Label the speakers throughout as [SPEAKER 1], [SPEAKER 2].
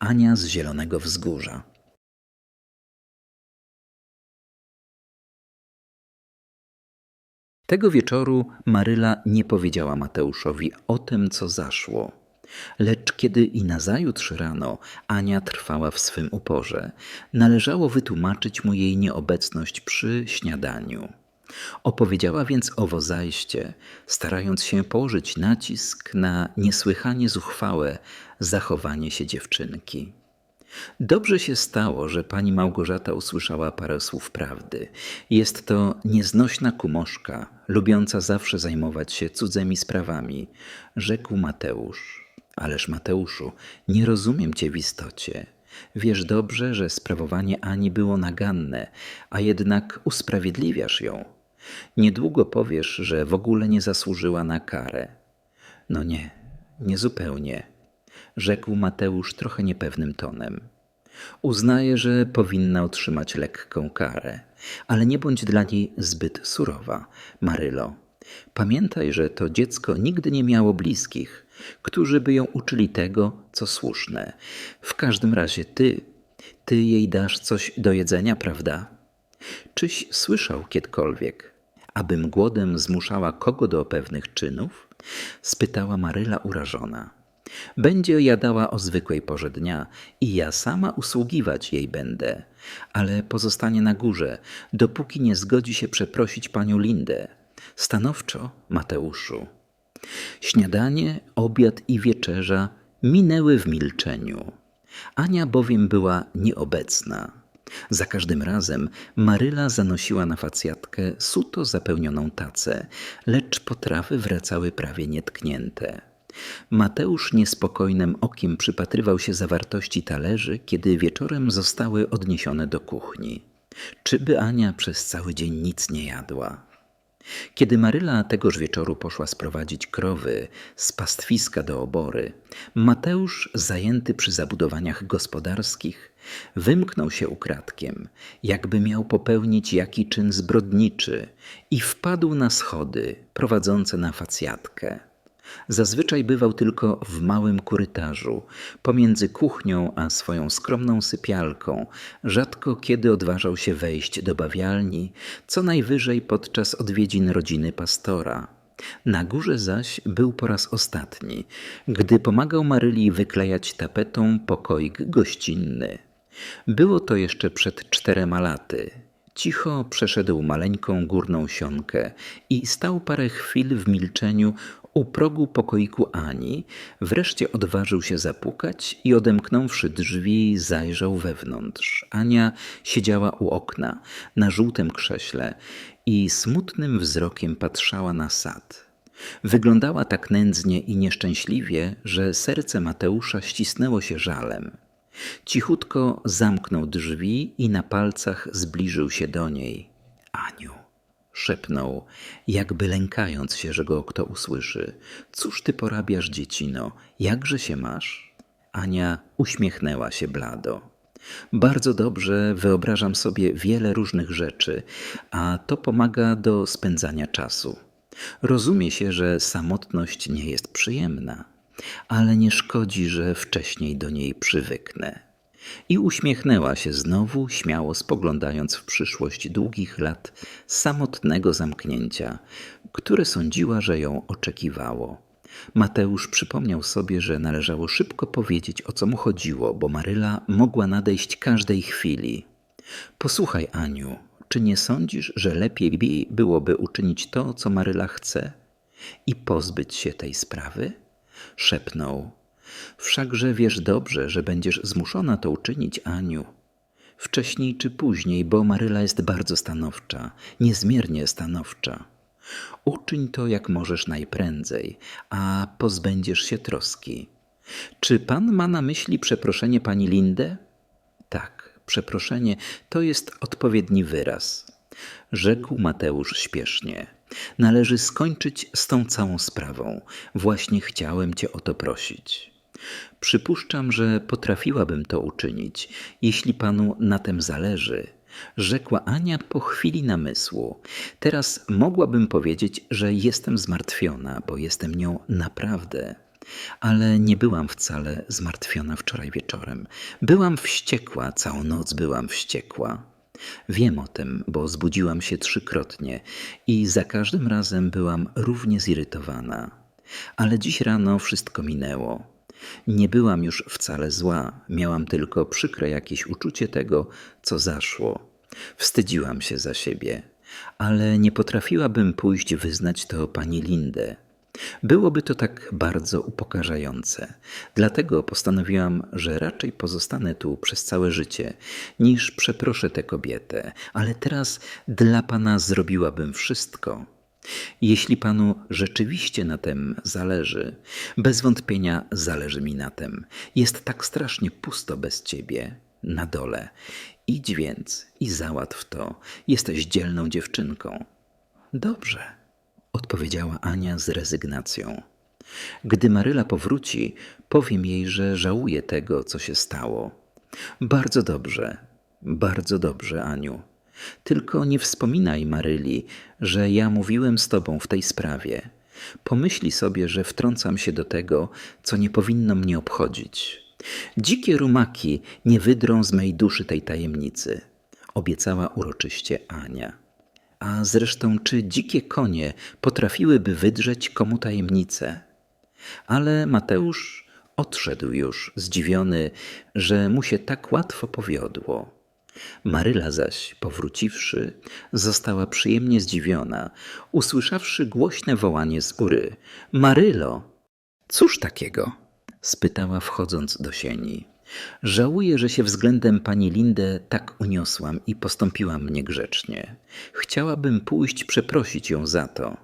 [SPEAKER 1] Ania z Zielonego Wzgórza. Tego wieczoru Maryla nie powiedziała Mateuszowi o tym, co zaszło. Lecz kiedy i nazajutrz rano Ania trwała w swym uporze, należało wytłumaczyć mu jej nieobecność przy śniadaniu. Opowiedziała więc owo zajście, starając się położyć nacisk na niesłychanie zuchwałe zachowanie się dziewczynki. Dobrze się stało, że pani Małgorzata usłyszała parę słów prawdy. Jest to nieznośna kumoszka, lubiąca zawsze zajmować się cudzymi sprawami, rzekł Mateusz. Ależ Mateuszu, nie rozumiem cię w istocie. Wiesz dobrze, że sprawowanie Ani było naganne, a jednak usprawiedliwiasz ją. Niedługo powiesz, że w ogóle nie zasłużyła na karę. No nie, nie zupełnie, rzekł Mateusz trochę niepewnym tonem. Uznaję, że powinna otrzymać lekką karę, ale nie bądź dla niej zbyt surowa, Marylo. Pamiętaj, że to dziecko nigdy nie miało bliskich, którzy by ją uczyli tego, co słuszne. W każdym razie ty, ty jej dasz coś do jedzenia, prawda? Czyś słyszał kiedykolwiek, abym głodem zmuszała kogo do pewnych czynów? spytała Maryla urażona. Będzie jadała o zwykłej porze dnia i ja sama usługiwać jej będę, ale pozostanie na górze, dopóki nie zgodzi się przeprosić panią Lindę. Stanowczo, Mateuszu. Śniadanie, obiad i wieczerza minęły w milczeniu. Ania bowiem była nieobecna. Za każdym razem Maryla zanosiła na facjatkę suto zapełnioną tacę, lecz potrawy wracały prawie nietknięte. Mateusz niespokojnym okiem przypatrywał się zawartości talerzy, kiedy wieczorem zostały odniesione do kuchni. Czyby Ania przez cały dzień nic nie jadła? Kiedy Maryla tegoż wieczoru poszła sprowadzić krowy z pastwiska do obory, Mateusz, zajęty przy zabudowaniach gospodarskich, wymknął się ukradkiem, jakby miał popełnić jaki czyn zbrodniczy i wpadł na schody prowadzące na facjatkę. Zazwyczaj bywał tylko w małym korytarzu, pomiędzy kuchnią a swoją skromną sypialką. Rzadko kiedy odważał się wejść do bawialni, co najwyżej podczas odwiedzin rodziny pastora. Na górze zaś był po raz ostatni, gdy pomagał Maryli wyklejać tapetą pokoik gościnny. Było to jeszcze przed czterema laty. Cicho przeszedł maleńką górną sionkę i stał parę chwil w milczeniu u progu pokoiku Ani, wreszcie odważył się zapukać i odemknąwszy drzwi zajrzał wewnątrz. Ania siedziała u okna, na żółtym krześle i smutnym wzrokiem patrzała na sad. Wyglądała tak nędznie i nieszczęśliwie, że serce Mateusza ścisnęło się żalem. Cichutko zamknął drzwi i na palcach zbliżył się do niej. Aniu, szepnął, jakby lękając się, że go kto usłyszy. Cóż ty porabiasz, dziecino? Jakże się masz? Ania uśmiechnęła się blado. Bardzo dobrze wyobrażam sobie wiele różnych rzeczy, a to pomaga do spędzania czasu. Rozumie się, że samotność nie jest przyjemna ale nie szkodzi, że wcześniej do niej przywyknę. I uśmiechnęła się znowu, śmiało spoglądając w przyszłość długich lat samotnego zamknięcia, które sądziła, że ją oczekiwało. Mateusz przypomniał sobie, że należało szybko powiedzieć, o co mu chodziło, bo Maryla mogła nadejść każdej chwili. Posłuchaj, Aniu, czy nie sądzisz, że lepiej byłoby uczynić to, co Maryla chce i pozbyć się tej sprawy? szepnął. Wszakże wiesz dobrze, że będziesz zmuszona to uczynić, Aniu. Wcześniej czy później, bo Maryla jest bardzo stanowcza, niezmiernie stanowcza. Uczyń to jak możesz najprędzej, a pozbędziesz się troski. Czy pan ma na myśli przeproszenie pani Lindę? Tak, przeproszenie to jest odpowiedni wyraz, rzekł Mateusz śpiesznie. Należy skończyć z tą całą sprawą. Właśnie chciałem Cię o to prosić. Przypuszczam, że potrafiłabym to uczynić, jeśli panu na tym zależy, rzekła Ania po chwili namysłu. Teraz mogłabym powiedzieć, że jestem zmartwiona, bo jestem nią naprawdę. Ale nie byłam wcale zmartwiona wczoraj wieczorem. Byłam wściekła, całą noc byłam wściekła. Wiem o tym, bo zbudziłam się trzykrotnie i za każdym razem byłam równie zirytowana. Ale dziś rano wszystko minęło. Nie byłam już wcale zła, miałam tylko przykre jakieś uczucie tego, co zaszło. Wstydziłam się za siebie, ale nie potrafiłabym pójść wyznać to pani Lindę. Byłoby to tak bardzo upokarzające. Dlatego postanowiłam, że raczej pozostanę tu przez całe życie, niż przeproszę tę kobietę, ale teraz dla pana zrobiłabym wszystko. Jeśli panu rzeczywiście na tym zależy, bez wątpienia zależy mi na tym. Jest tak strasznie pusto bez ciebie na dole. Idź więc i załatw to. Jesteś dzielną dziewczynką. Dobrze, odpowiedziała Ania z rezygnacją. Gdy Maryla powróci, powiem jej, że żałuję tego, co się stało. Bardzo dobrze, bardzo dobrze, Aniu. Tylko nie wspominaj Maryli, że ja mówiłem z tobą w tej sprawie. Pomyśli sobie, że wtrącam się do tego, co nie powinno mnie obchodzić. Dzikie rumaki nie wydrą z mej duszy tej tajemnicy, obiecała uroczyście Ania. A zresztą, czy dzikie konie potrafiłyby wydrzeć komu tajemnicę? Ale Mateusz odszedł już, zdziwiony, że mu się tak łatwo powiodło. Maryla zaś, powróciwszy, została przyjemnie zdziwiona, usłyszawszy głośne wołanie z góry: Marylo! Cóż takiego? spytała, wchodząc do sieni. Żałuję, że się względem pani Lindę tak uniosłam i postąpiłam niegrzecznie. Chciałabym pójść przeprosić ją za to.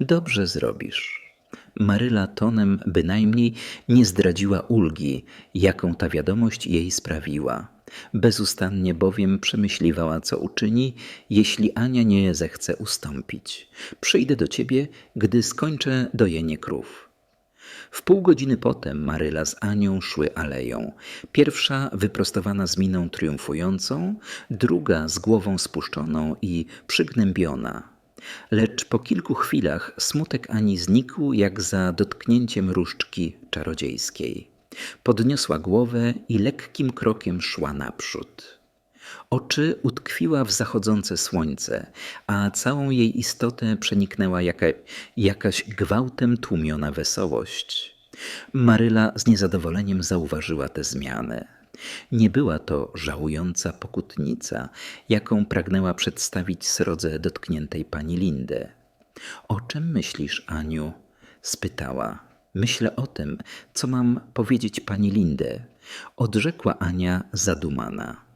[SPEAKER 1] Dobrze zrobisz. Maryla tonem bynajmniej nie zdradziła ulgi, jaką ta wiadomość jej sprawiła. Bezustannie bowiem przemyśliwała, co uczyni, jeśli Ania nie zechce ustąpić. Przyjdę do ciebie, gdy skończę dojenie krów. W pół godziny potem Maryla z Anią szły aleją. Pierwsza wyprostowana z miną triumfującą, druga z głową spuszczoną i przygnębiona. Lecz po kilku chwilach smutek Ani znikł jak za dotknięciem różdżki czarodziejskiej. Podniosła głowę i lekkim krokiem szła naprzód. Oczy utkwiła w zachodzące słońce, a całą jej istotę przeniknęła jaka, jakaś gwałtem tłumiona wesołość. Maryla z niezadowoleniem zauważyła tę zmianę. Nie była to żałująca pokutnica, jaką pragnęła przedstawić srodze dotkniętej pani Lindę. O czym myślisz, Aniu? spytała. Myślę o tym, co mam powiedzieć pani Lindę, odrzekła Ania zadumana.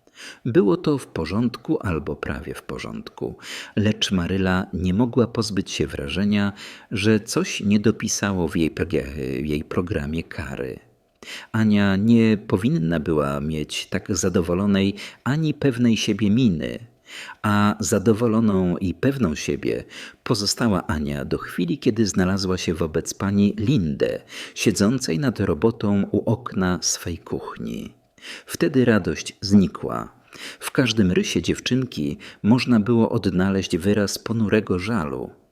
[SPEAKER 1] Było to w porządku albo prawie w porządku, lecz Maryla nie mogła pozbyć się wrażenia, że coś nie dopisało w jej, w jej programie kary. Ania nie powinna była mieć tak zadowolonej ani pewnej siebie miny, a zadowoloną i pewną siebie pozostała Ania do chwili, kiedy znalazła się wobec pani Lindę, siedzącej nad robotą u okna swej kuchni. Wtedy radość znikła. W każdym rysie dziewczynki można było odnaleźć wyraz ponurego żalu.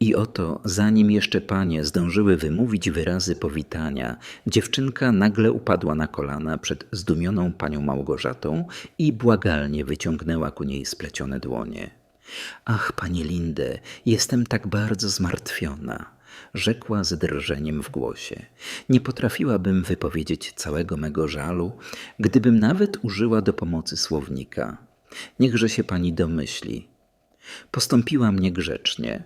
[SPEAKER 1] I oto, zanim jeszcze panie zdążyły wymówić wyrazy powitania, dziewczynka nagle upadła na kolana przed zdumioną panią Małgorzatą i błagalnie wyciągnęła ku niej splecione dłonie. Ach, panie Lindę, jestem tak bardzo zmartwiona rzekła z drżeniem w głosie. Nie potrafiłabym wypowiedzieć całego mego żalu, gdybym nawet użyła do pomocy słownika. Niechże się pani domyśli. Postąpiłam niegrzecznie.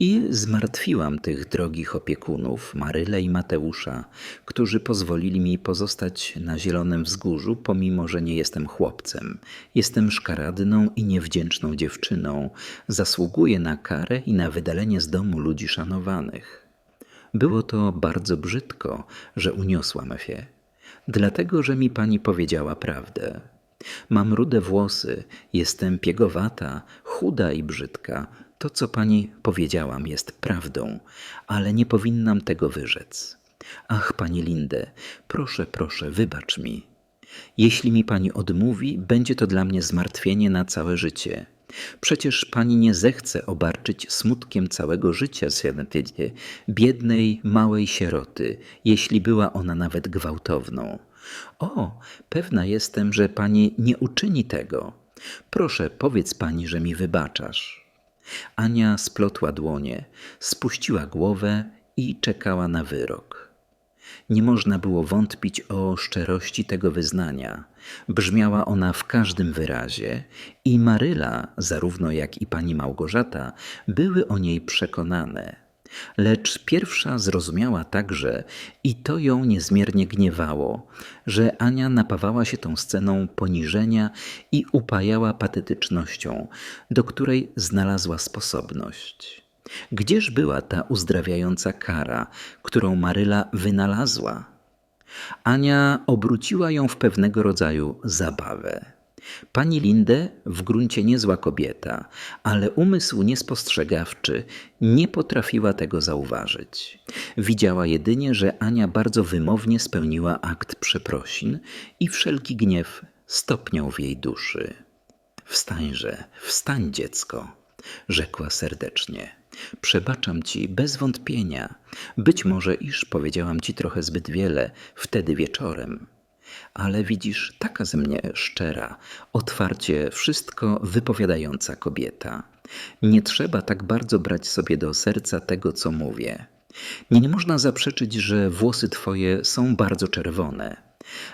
[SPEAKER 1] I zmartwiłam tych drogich opiekunów, Marylę i Mateusza, którzy pozwolili mi pozostać na zielonym wzgórzu, pomimo że nie jestem chłopcem. Jestem szkaradną i niewdzięczną dziewczyną. Zasługuję na karę i na wydalenie z domu ludzi szanowanych. Było to bardzo brzydko, że uniosłam się, dlatego że mi pani powiedziała prawdę. Mam rude włosy, jestem piegowata, chuda i brzydka, to, co pani powiedziałam, jest prawdą, ale nie powinnam tego wyrzec. Ach, pani Lindę, proszę, proszę, wybacz mi. Jeśli mi pani odmówi, będzie to dla mnie zmartwienie na całe życie. Przecież pani nie zechce obarczyć smutkiem całego życia Senatydzie, biednej, małej sieroty, jeśli była ona nawet gwałtowną. O, pewna jestem, że pani nie uczyni tego. Proszę, powiedz pani, że mi wybaczasz. Ania splotła dłonie, spuściła głowę i czekała na wyrok. Nie można było wątpić o szczerości tego wyznania. Brzmiała ona w każdym wyrazie i Maryla, zarówno jak i pani Małgorzata, były o niej przekonane. Lecz pierwsza zrozumiała także, i to ją niezmiernie gniewało, że Ania napawała się tą sceną poniżenia i upajała patetycznością, do której znalazła sposobność. Gdzież była ta uzdrawiająca kara, którą Maryla wynalazła? Ania obróciła ją w pewnego rodzaju zabawę. Pani Linde w gruncie niezła kobieta, ale umysł niespostrzegawczy nie potrafiła tego zauważyć. Widziała jedynie, że Ania bardzo wymownie spełniła akt przeprosin i wszelki gniew stopniał w jej duszy. Wstańże, wstań dziecko, rzekła serdecznie. Przebaczam ci bez wątpienia. Być może, iż powiedziałam ci trochę zbyt wiele wtedy wieczorem. Ale widzisz, taka ze mnie szczera, otwarcie wszystko wypowiadająca kobieta. Nie trzeba tak bardzo brać sobie do serca tego, co mówię. Nie, nie można zaprzeczyć, że włosy twoje są bardzo czerwone.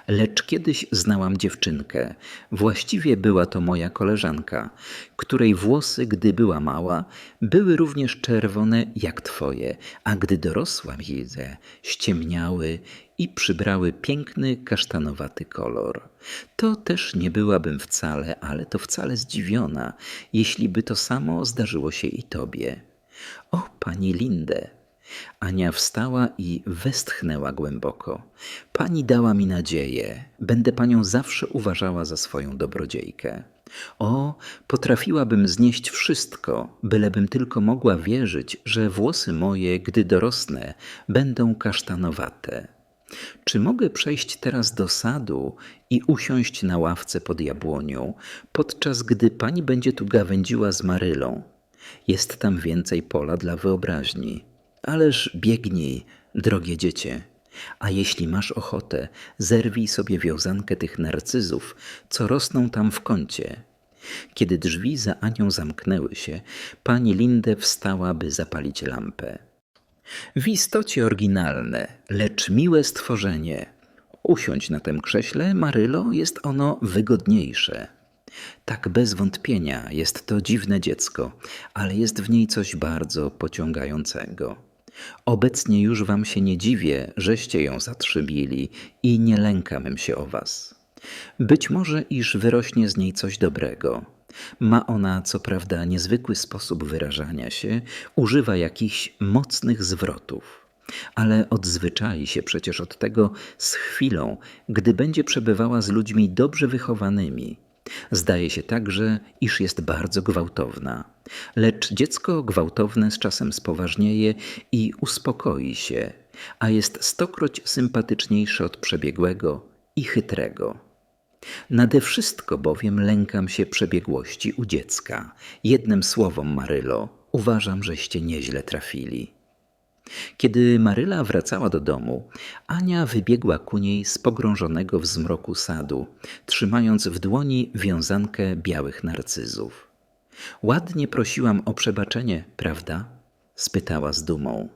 [SPEAKER 1] Lecz kiedyś znałam dziewczynkę, właściwie była to moja koleżanka, której włosy, gdy była mała, były również czerwone jak twoje, a gdy dorosła, widzę, ściemniały i przybrały piękny kasztanowaty kolor. To też nie byłabym wcale, ale to wcale zdziwiona, jeśli by to samo zdarzyło się i tobie. O, pani Linde, Ania wstała i westchnęła głęboko. Pani dała mi nadzieję. Będę panią zawsze uważała za swoją dobrodziejkę. O, potrafiłabym znieść wszystko, bylebym tylko mogła wierzyć, że włosy moje, gdy dorosnę, będą kasztanowate. Czy mogę przejść teraz do sadu i usiąść na ławce pod jabłonią, podczas gdy pani będzie tu gawędziła z Marylą? Jest tam więcej pola dla wyobraźni. Ależ biegnij, drogie dziecię. A jeśli masz ochotę, zerwij sobie wiązankę tych narcyzów, co rosną tam w kącie. Kiedy drzwi za Anią zamknęły się, pani Linde wstała, by zapalić lampę. W istocie oryginalne, lecz miłe stworzenie. Usiądź na tym krześle, Marylo, jest ono wygodniejsze. Tak bez wątpienia jest to dziwne dziecko, ale jest w niej coś bardzo pociągającego. Obecnie już wam się nie dziwię, żeście ją zatrzybili i nie lękam się o was. Być może, iż wyrośnie z niej coś dobrego. Ma ona, co prawda, niezwykły sposób wyrażania się, używa jakichś mocnych zwrotów, ale odzwyczai się przecież od tego z chwilą, gdy będzie przebywała z ludźmi dobrze wychowanymi, Zdaje się także, iż jest bardzo gwałtowna. Lecz dziecko gwałtowne z czasem spoważnieje i uspokoi się, a jest stokroć sympatyczniejsze od przebiegłego i chytrego. Nade wszystko bowiem lękam się przebiegłości u dziecka. Jednym słowom, Marylo, uważam, żeście nieźle trafili. Kiedy Maryla wracała do domu, Ania wybiegła ku niej z pogrążonego w zmroku sadu, trzymając w dłoni wiązankę białych narcyzów. Ładnie prosiłam o przebaczenie, prawda? spytała z dumą.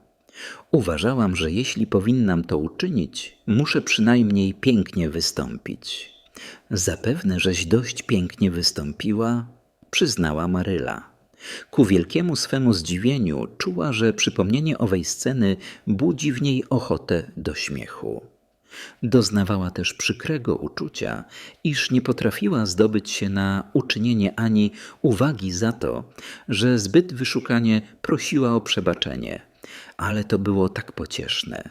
[SPEAKER 1] Uważałam, że jeśli powinnam to uczynić, muszę przynajmniej pięknie wystąpić. Zapewne, żeś dość pięknie wystąpiła, przyznała Maryla. Ku wielkiemu swemu zdziwieniu czuła, że przypomnienie owej sceny budzi w niej ochotę do śmiechu. Doznawała też przykrego uczucia, iż nie potrafiła zdobyć się na uczynienie Ani uwagi za to, że zbyt wyszukanie prosiła o przebaczenie, ale to było tak pocieszne.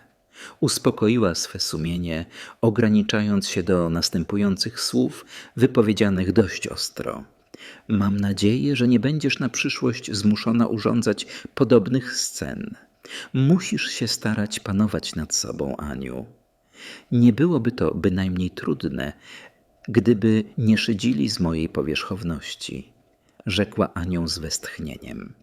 [SPEAKER 1] Uspokoiła swe sumienie, ograniczając się do następujących słów wypowiedzianych dość ostro. Mam nadzieję, że nie będziesz na przyszłość zmuszona urządzać podobnych scen. Musisz się starać panować nad sobą, Aniu. Nie byłoby to bynajmniej trudne, gdyby nie szydzili z mojej powierzchowności. rzekła Anią z westchnieniem.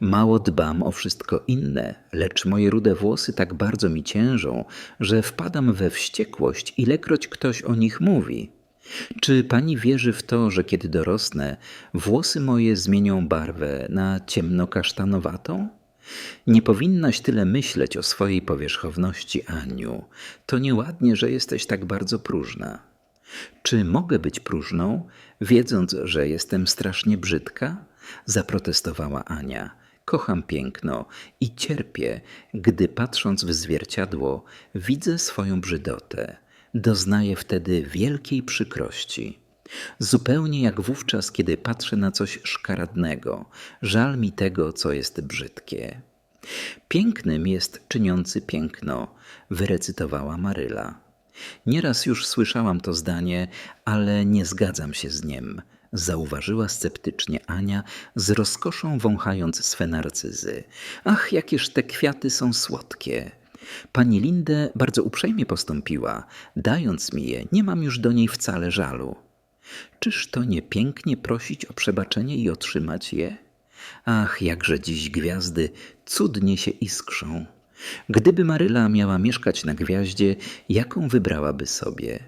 [SPEAKER 1] Mało dbam o wszystko inne, lecz moje rude włosy tak bardzo mi ciężą, że wpadam we wściekłość, ilekroć ktoś o nich mówi. Czy pani wierzy w to, że kiedy dorosnę, włosy moje zmienią barwę na ciemnokasztanowatą? Nie powinnaś tyle myśleć o swojej powierzchowności, Aniu. To nieładnie, że jesteś tak bardzo próżna. Czy mogę być próżną, wiedząc, że jestem strasznie brzydka? Zaprotestowała Ania. Kocham piękno i cierpię, gdy patrząc w zwierciadło widzę swoją brzydotę. Doznaję wtedy wielkiej przykrości. Zupełnie jak wówczas, kiedy patrzę na coś szkaradnego. Żal mi tego, co jest brzydkie. Pięknym jest czyniący piękno, wyrecytowała Maryla. Nieraz już słyszałam to zdanie, ale nie zgadzam się z nim, zauważyła sceptycznie Ania, z rozkoszą wąchając swe narcyzy. Ach, jakież te kwiaty są słodkie. Pani Lindę bardzo uprzejmie postąpiła, dając mi je, nie mam już do niej wcale żalu. Czyż to nie pięknie prosić o przebaczenie i otrzymać je? Ach, jakże dziś gwiazdy cudnie się iskrzą. Gdyby Maryla miała mieszkać na gwiaździe, jaką wybrałaby sobie?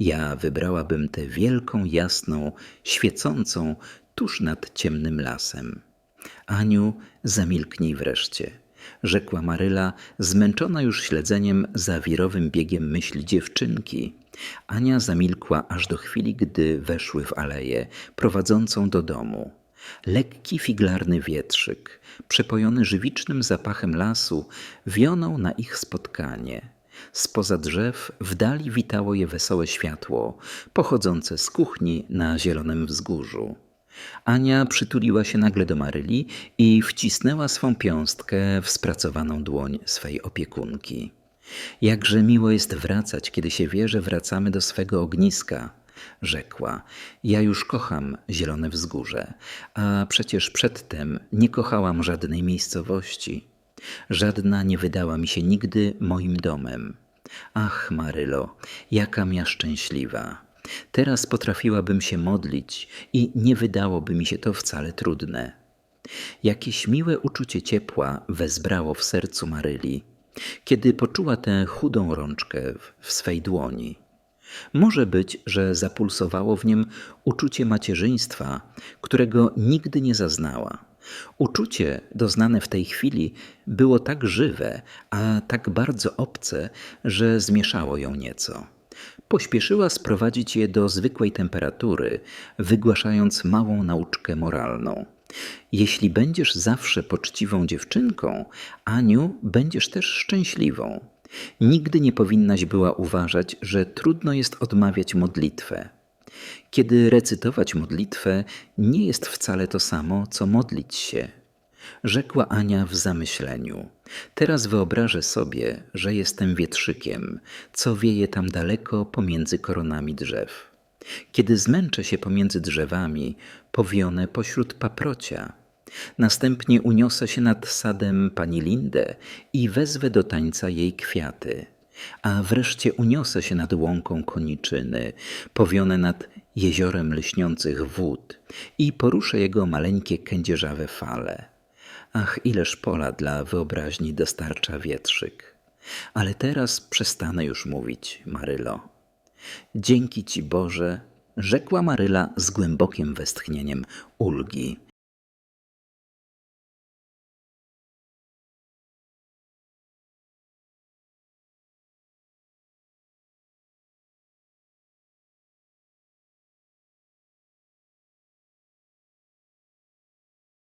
[SPEAKER 1] Ja wybrałabym tę wielką, jasną, świecącą tuż nad ciemnym lasem. Aniu, zamilknij wreszcie, rzekła Maryla, zmęczona już śledzeniem za wirowym biegiem myśli dziewczynki. Ania zamilkła aż do chwili, gdy weszły w aleję prowadzącą do domu. Lekki figlarny wietrzyk, przepojony żywicznym zapachem lasu, wionął na ich spotkanie. Spoza drzew w dali witało je wesołe światło, pochodzące z kuchni na zielonym wzgórzu. Ania przytuliła się nagle do Maryli i wcisnęła swą piąstkę w spracowaną dłoń swej opiekunki. Jakże miło jest wracać, kiedy się wie, że wracamy do swego ogniska, rzekła. Ja już kocham zielone wzgórze, a przecież przedtem nie kochałam żadnej miejscowości. Żadna nie wydała mi się nigdy moim domem. Ach, Marylo, jakam ja szczęśliwa. Teraz potrafiłabym się modlić i nie wydałoby mi się to wcale trudne. Jakieś miłe uczucie ciepła wezbrało w sercu Maryli, kiedy poczuła tę chudą rączkę w, swej dłoni. Może być, że zapulsowało w nim uczucie macierzyństwa, którego nigdy nie zaznała. Uczucie doznane w tej chwili było tak żywe, a tak bardzo obce, że zmieszało ją nieco. Pośpieszyła sprowadzić je do zwykłej temperatury, wygłaszając małą nauczkę moralną. Jeśli będziesz zawsze poczciwą dziewczynką, Aniu, będziesz też szczęśliwą. Nigdy nie powinnaś była uważać, że trudno jest odmawiać modlitwę. Kiedy recytować modlitwę, nie jest wcale to samo, co modlić się. Rzekła Ania w zamyśleniu. Teraz wyobrażę sobie, że jestem wietrzykiem, co wieje tam daleko pomiędzy koronami drzew. Kiedy zmęczę się pomiędzy drzewami, powionę pośród paprocia. Następnie uniosę się nad sadem pani Lindę i wezwę do tańca jej kwiaty. A wreszcie uniosę się nad łąką koniczyny, powione nad jeziorem lśniących wód i poruszę jego maleńkie kędzierzawe fale. Ach, ileż pola dla wyobraźni dostarcza wietrzyk. Ale teraz przestanę już mówić, Marylo. Dzięki Ci Boże, rzekła Maryla z głębokim westchnieniem ulgi.